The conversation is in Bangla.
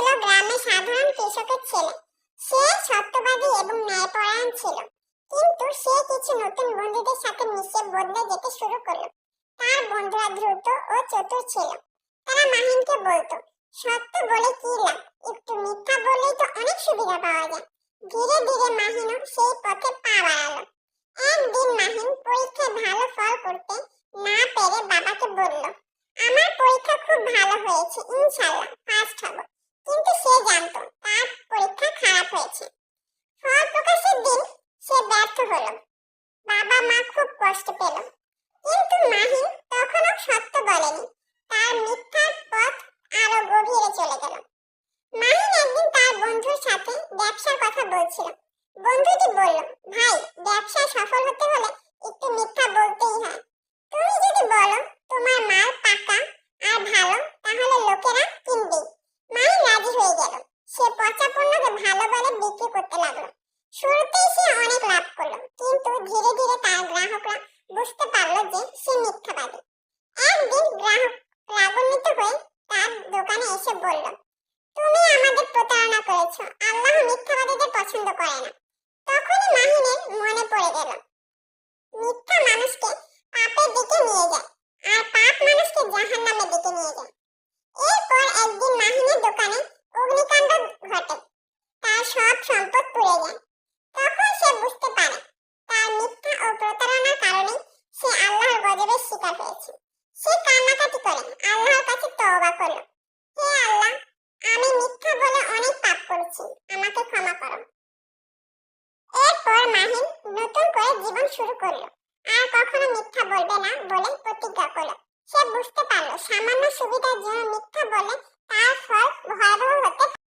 ছিল গ্রামে সাধারণ কৃষকের ছেলে। সে সত্যবাদী এবং ন্যায়পরায়ণ ছিল। কিন্তু সে কিছু নতুন বন্ধুদের সাথে মিশে বদলে যেতে শুরু করল। তার বন্ধুরা দ্রুত ও চতুর ছিল। তারা মাহিনকে বলতো, সত্য বলে কি লাভ? একটু মিথ্যা বললেই তো অনেক সুবিধা পাওয়া যায়। ধীরে ধীরে মাহিনও সেই পথে পা বাড়ালো। একদিন মাহিন পরীক্ষায় ভালো ফল করতে না পেরে বাবাকে বলল, আমার পরীক্ষা খুব ভালো হয়েছে, ইনশাআল্লাহ ফার্স্ট হব। কিন্তু সে জানতো, তার পরীক্ষা খারাপ হয়েছে। ফল প্রকাশের দিন সে ব্যর্থ হলো। বাবা মা খুব কষ্ট পেল। কিন্তু মাহিন তখনও সত্য বলেনি। তার মিথ্যার পথ আরও গভীরে চলে গেল। মাহিন একদিন তার বন্ধুর সাথে ব্যবসার কথা বলছিল। বন্ধুটি বলল, ভাই, ব্যবসায় সফল হতে হলে একটু মিথ্যা বলতেই হয় তুমি যদি বলো তোমার মাল পাকা আর ভালো তাহলে লোকেরা কিনবে মাই রাজি হয়ে গেল সে পচা পণ্যকে ভালো বলে বিক্রি করতে লাগল শুরুতেই সে অনেক লাভ করল, কিন্তু ধীরে ধীরে তার গ্রাহকরা বুঝতে পারল যে সে মিথ্যাবাদী। একদিন গ্রাহক রাগান্বিত হয়ে তার দোকানে এসে বলল, তুমি আমাদের প্রতারণা করেছ, আল্লাহ মিথ্যাবাদীদের পছন্দ করে না। তখনই মাহিনের মনে পড়ে গেল, মিথ্যা মানুষকে পাপের দিকে নিয়ে যায়, আর পাপ মানুষকে জাহান্নামের দিকে নিয়ে যায়। এরপর একদিন মাহিনের দোকানে অগ্নিকাণ্ড ঘটে, তার সব সম্পদ পুড়ে যায় তখন সে বুঝতে পারে তার মিথ্যা ও প্রতারণার কারণে সে আল্লাহর শিকার হয়েছে। সে কান্নাকাটি করে, আল্লাহর কাছে তওবা করল। হে আল্লাহ, আমি মিথ্যা বলে অনেক পাপ করেছি, আমাকে ক্ষমা করো। এরপর মাহিন নতুন করে জীবন শুরু করল। আর কখনো মিথ্যা বলবে না বলে প্রতিজ্ঞা করল। সে বুঝতে পারল, সামান্য সুবিধার জন্য মিথ্যা বলে